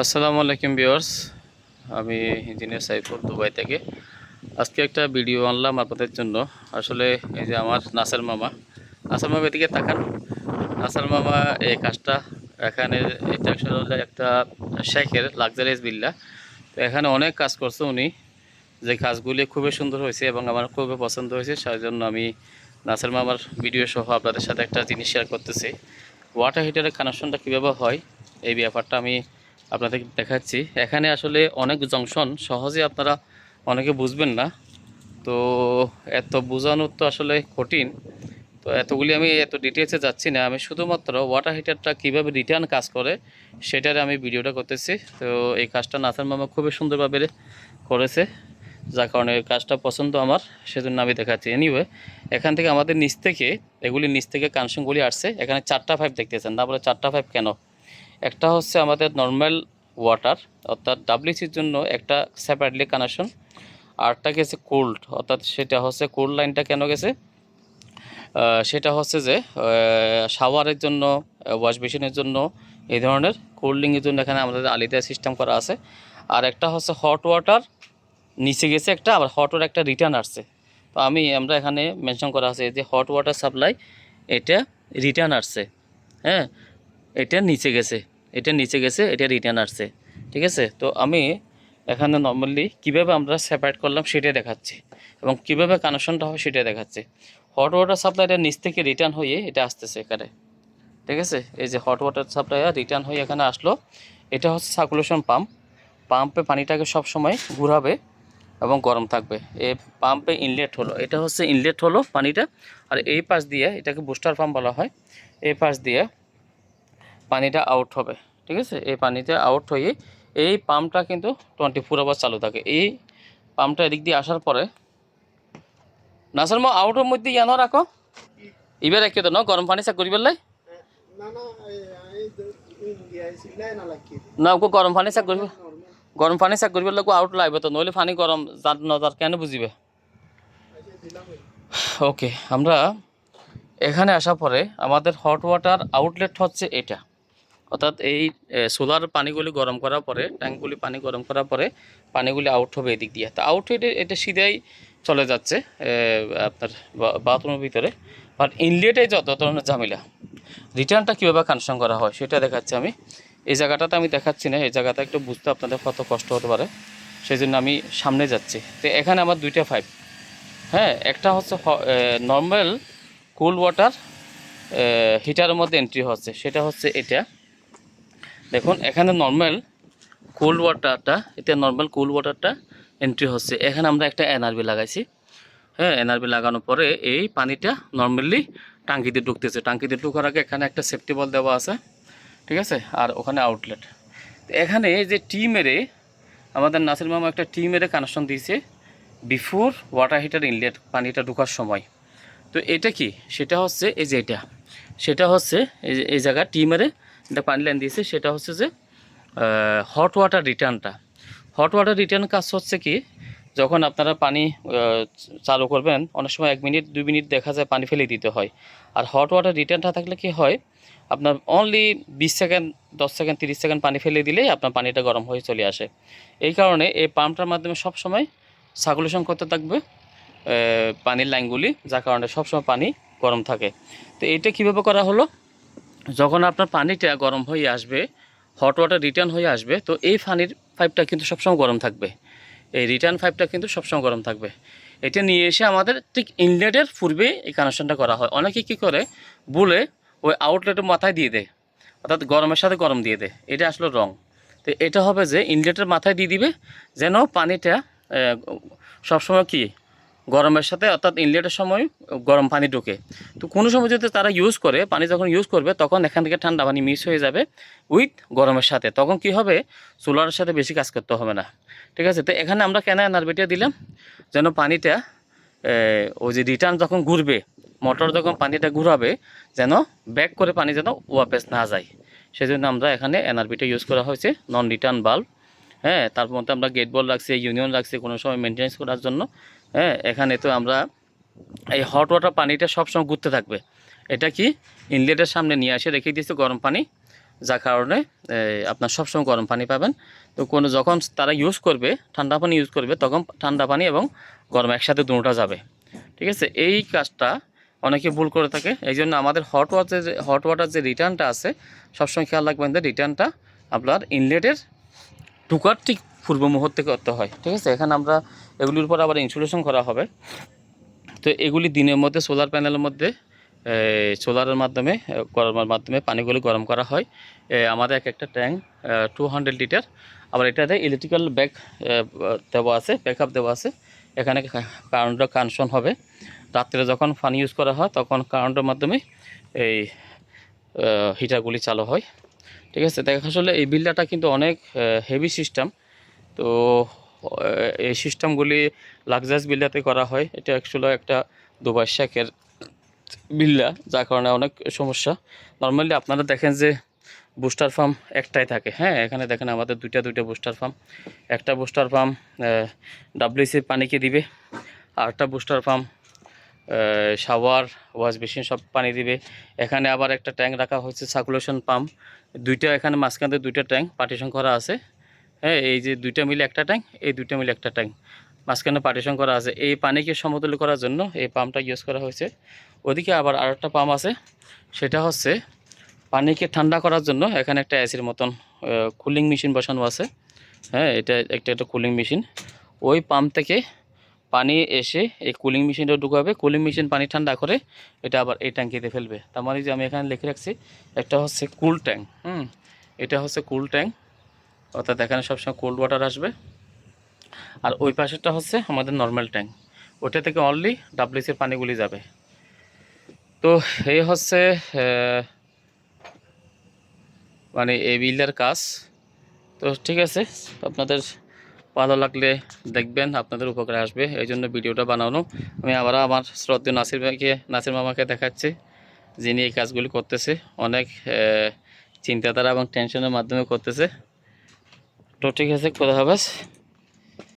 আসসালামু আলাইকুম ভিউয়ার্স। আমি ইঞ্জিনিয়ার সাইফুল দুবাই থেকে। আজকে একটা ভিডিও আনলাম আপনাদের জন্য। আসলে এই যে আমার নাসার মামা নাসার মামা এদিকে তাকান। নাসার মামা এই কাজটা এখানে একটা শেখের লাক্সারিয়াস বিল্লা। তো এখানে অনেক কাজ করছে উনি। যে কাজগুলি খুবই সুন্দর হয়েছে এবং আমার খুবই পছন্দ হয়েছে সেই জন্য আমি নাসার মামার ভিডিও সহ আপনাদের সাথে একটা জিনিস শেয়ার করতেছি। ওয়াটার হিটারের কানেকশনটা কীভাবে হয়, এই ব্যাপারটা আমি আপনাদের দেখাচ্ছি। এখানে আসলে অনেক জংশন সহজে আপনারা অনেকে বুঝবেন না। তো এত বোঝানো তো আসলে কঠিন। তো এতগুলি আমি এত ডিটেলসে যাচ্ছি না। আমি শুধুমাত্র ওয়াটার হিটারটা কীভাবে রিটার্ন কাজ করে সেটার আমি ভিডিওটা করতেছি। তো এই কাজটা নাসার মামা খুবই সুন্দরভাবে করেছে। যার কারণে কাজটা পছন্দ আমার, সেজন্য আমি দেখাচ্ছি। এনিওয়ে এখান থেকে আমাদের নিচ থেকে, এগুলি নিচ থেকে কানেকশনগুলি আসছে। এখানে চারটা পাইপ দেখতেছেন। না বলে চারটা পাইপ কেন? একটা হচ্ছে আমাদের নর্মাল ওয়াটার অর্থাৎ ডাব্লিউসির জন্য একটা সেপারেটলি কানেকশন আরটা গেছে কোল্ড অর্থাৎ সেটা হচ্ছে কোল্ড লাইনটা কেন গেছে? সেটা হচ্ছে যে শাওয়ারের জন্য ওয়াশ বেসিনের জন্য এই ধরনের কোল্ডিংয়ের জন্য এখানে আমাদের আলিদা সিস্টেম করা আছে। আর একটা হচ্ছে হট ওয়াটার নিচে গেছে একটা, আবার হট ওয়াটার একটা রিটার্ন আসছে। তো আমি, আমরা এখানে মেনশন করা আছে যে হট ওয়াটার সাপ্লাই এটা রিটার্ন আসছে। হ্যাঁ এটা নিচে গেছে। এটা নিচে গেছে, এটা রিটার্ন আসছে, ঠিক আছে? তো আমি এখানে নর্মালি কীভাবে আমরা সেপারেট করলাম সেটাই দেখাচ্ছি এবং কীভাবে কানেকশনটা হয় সেটাই দেখাচ্ছি। হট ওয়াটার সাপ্লাইটা নিচ থেকে রিটার্ন হয়ে এটা আসতেছে এখানে, ঠিক আছে? এই যে হট ওয়াটার সাপ্লাই রিটার্ন হয়ে এখানে আসলো, এটা হচ্ছে সার্কুলেশন পাম্প পাম্পে পানিটাকে সব সময় ঘুরাবে এবং গরম থাকবে। এ পাম্পে ইনলেট হলো, এটা হচ্ছে ইনলেট হলো পানিটা, আর এই পাশ দিয়ে এটাকে বুস্টার পাম্প বলা হয়, এই পাশ দিয়ে পানিটা আউট হবে, ঠিক আছে? এই পানিতে আউট হয়ে এই পাম্পটা কিন্তু টোয়েন্টি ফোর আওয়ার চালু থাকে। এই পাম্পটা এদিক দিয়ে আসার পরে, নাসার মা আউটের মধ্যে ইয়ান রাখো। এবার রেখে তো না গরম পানি চা করিবার লাই না না না না ওকে গরম পানি চা করিব গরম পানি চা করিবার লাগবে আউট লাগবে তো, নইলে পানি গরম যার নজার কেন বুঝিবে? ওকে আমরা এখানে আসার পরে আমাদের হট ওয়াটার আউটলেট হচ্ছে এটা। অর্থাৎ এই সোলার পানিগুলি গরম করার পরে, ট্যাঙ্কগুলি পানি গরম করার পরে পানিগুলি আউট হবে এদিক দিয়ে। তো আউট হয়ে এটা সিধাই চলে যাচ্ছে আপনার বাথরুমের ভিতরে। বাট ইনলেটে যত ধরনের ঝামেলা। রিটার্নটা কীভাবে কানেকশন করা হয় সেটা দেখাচ্ছি আমি। এই জায়গাটাতে আমি দেখাচ্ছি না, এই জায়গাটা একটু বুঝতে আপনাদের কত কষ্ট হতে পারে। সেই জন্য আমি সামনে যাচ্ছি। তো এখানে আমার দুইটা পাইপ হ্যাঁ একটা হচ্ছে নর্মাল কুল ওয়াটার হিটারের মধ্যে এন্ট্রি হচ্ছে। সেটা হচ্ছে এটা। দেখুন, এখানে নর্মাল কোল্ড ওয়াটারটা এটা নর্মাল কোল্ড ওয়াটারটা এন্ট্রি হচ্ছে। এখানে আমরা একটা এনআরবি লাগাইছি। হ্যাঁ এনআরবি লাগানোর পরে এই পানিটা নর্মালি টাঙ্কিতে ঢুকতেছে। টাঙ্কিতে ঢুকার আগে এখানে একটা সেফটি বল দেওয়া আছে, ঠিক আছে? আর ওখানে আউটলেট এখানে যে টি মেরে, আমাদের নাসির মামা একটা টি মেরে কানেকশন দিয়েছে বিফোর ওয়াটার হিটার ইনলেট পানিটা ঢোকার সময়। তো এটা কি? সেটা হচ্ছে এই যে এটা। সেটা হচ্ছে এই জায়গা টি মেরে এটা পানি লাইন দিয়েছে, সেটা হচ্ছে যে হট ওয়াটার রিটার্নটা হট ওয়াটার রিটার্ন কাজ হচ্ছে কি, যখন আপনারা পানি চালু করবেন, অনেক সময় এক মিনিট, দুই মিনিট দেখা যায় পানি ফেলে দিতে হয়। আর হট ওয়াটার রিটার্নটা থাকলে কি হয়, আপনার অনলি বিশ সেকেন্ড, দশ সেকেন্ড, তিরিশ সেকেন্ড পানি ফেলে দিলেই আপনার পানিটা গরম হয়ে চলে আসে। এই কারণে এই পাম্পটার মাধ্যমে সব সময় সার্কুলেশন করতে থাকবে পানির লাইনগুলি, যার কারণে সবসময় পানি গরম থাকে। তো এটা কীভাবে করা হলো? যখন আপনার পানিটা গরম হয়ে আসবে হট ওয়াটার রিটার্ন হয়ে আসবে, তো এই পানির পাইপটা কিন্তু সবসময় গরম থাকবে। এই রিটার্ন পাইপটা কিন্তু সবসময় গরম থাকবে। এটা নিয়ে এসে আমাদের ঠিক ইনলেটের পূর্বে এই কানেকশনটা করা হয়। অনেকে কী করে, বলে ওই আউটলেটের মাথায় দিয়ে দেয়, অর্থাৎ গরমের সাথে গরম দিয়ে দেয়। এটা আসলে রং। তো এটা হবে যে ইনলেটের মাথায় দিয়ে দিবে, যেন পানিটা সবসময় কি গরমের সাথে, অর্থাৎ ইনলেটের সময় গরম পানি ঢোকে। তো কোনো সময় যদি তারা ইউজ করে, পানি যখন ইউজ করবে, তখন এখান থেকে ঠান্ডা পানি মিক্স হয়ে যাবে উইথ গরমের সাথে। তখন কি হবে? সোলারের সাথে বেশি কাজ করতে হবে না। ঠিক আছে? তো এখানে আমরা কেন এনারবিটা দিলাম? যেন পানিটা ওই যে রিটার্ন যখন ঘুরবে মোটর যখন পানিটা ঘুরাবে, যেন ব্যাক করে পানি যেন ওয়াপেস না যায়। সেজন্য আমরা এখানে এনআরবিটা ইউজ করা হয়েছে নন রিটার্ন বাল্ব হ্যাঁ তার মধ্যে আমরা গেট বল রাখছি ইউনিয়ন রাখছি, কোনো সময় মেনটেন্স করার জন্য। হ্যাঁ এখানে তো আমরা এই হট ওয়াটার পানিটা সবসময় ঘুরতে থাকবে। এটা কি? ইনলেটের সামনে নিয়ে আসে, রেখে দিয়েছে গরম পানি। যার কারণে আপনার সবসময় গরম পানি পাবেন। তো কোনো যখন তারা ইউজ করবে, ঠান্ডা পানি ইউজ করবে, তখন ঠান্ডা পানি এবং গরম একসাথে দুটোটা যাবে। ঠিক আছে? এই কাজটা অনেকে ভুল করে থাকে। এই জন্য আমাদের হট ওয়াটার হট ওয়াটার যে রিটার্নটা আছে, সবসময় খেয়াল রাখবেন যে রিটার্নটা আপনার ইনলেটের ঢুকার ঠিক পূর্ব মুহূর্তে করতে হয়, ঠিক আছে? এখানে আমরা এগুলির উপর আবার ইনসুলেশন করা হবে। তো এগুলি দিনের মধ্যে সোলার প্যানেলের মধ্যে সোলারের মাধ্যমে গরমের মাধ্যমে পানিগুলি গরম করা হয়। আমাদের এক একটা ট্যাঙ্ক টু হান্ড্রেড লিটার আবার এটাতে ইলেকট্রিক্যাল ব্যাক দেওয়া আছে ব্যাকআপ দেওয়া আছে। এখানে কারেন্টটা কানেকশন হবে। রাত্রে যখন পানি ইউজ করা হয়, তখন কারেন্টের মাধ্যমে এই হিটারগুলি চালু হয়। ঠিক আছে? দেখ, আসলে এই বিল্ডারটা কিন্তু অনেক হেভি সিস্টেম তো এই সিস্টেমগুলি লাক্সারিয়াস বিল্ডাতে করা হয়। এটা অ্যাকচুয়ালি একটা দুবাই শেখের বিল্লা যার কারণে অনেক সমস্যা। নর্মালি আপনারা দেখেন যে বুস্টার ফার্ম একটাই থাকে হ্যাঁ? এখানে দেখেন আমাদের দুইটা দুইটা বুস্টার ফার্ম একটা বুস্টার ফার্ম ডাব্লিউসি পানিকে দিবে, আর একটা বুস্টার ফার্ম শাওয়ার ওয়াশ বেসিন সব পানি দিবে। এখানে আবার একটা ট্যাঙ্ক রাখা হয়েছে সার্কুলেশন পাম্প দুইটা এখানে মাঝখানে দুইটা ট্যাঙ্ক পার্টিশন করা আছে। হ্যাঁ এই যে দুইটা মিলে একটা ট্যাঙ্ক এই দুইটা মিলে একটা ট্যাঙ্ক মাঝখানে পার্টিশন করা আছে। এই পানিকে সমতুল্য করার জন্য এই পাম্পটা ইউজ করা হয়েছে। ওদিকে আবার আরেকটা পাম্প আছে। সেটা হচ্ছে পানিকে ঠান্ডা করার জন্য এখানে একটা এসির মতন কুলিং মেশিন বসানো আছে। হ্যাঁ এটা একটা একটা কুলিং মেশিন ওই পাম্প থেকে পানি এসে এই কুলিং মেশিনটা ঢুকাবে। কুলিং মেশিন পানি ঠান্ডা করে এটা আবার এই ট্যাঙ্কিতে ফেলবে। তার মানে যে আমি এখানে লিখে রাখছি, একটা হচ্ছে কুল ট্যাঙ্ক হুম? এটা হচ্ছে কুল ট্যাঙ্ক অর্থাৎ এখানে সবসময় কোল্ড ওয়াটার আসবে। আর ওই পাশেরটা হচ্ছে আমাদের নর্মাল ট্যাঙ্ক ওটা থেকে অনলি ডাব্লিউসির পানিগুলি যাবে। তো এই হচ্ছে মানে এই বিল্ডের কাজ। তো ঠিক আছে, আপনাদের ভালো লাগলে দেখবেন, আপনাদের উপকারে আসবে। এই জন্য ভিডিওটা বানানো। আমি আবারও আমার শ্রদ্ধ নাসির ভাইকে, নাসির মামাকে দেখাচ্ছি, যিনি এই কাজগুলি করতেছে। অনেক চিন্তাধারা এবং টেনশনের মাধ্যমে করতেছে। তো ঠিক আছে কোথা হাফেজ।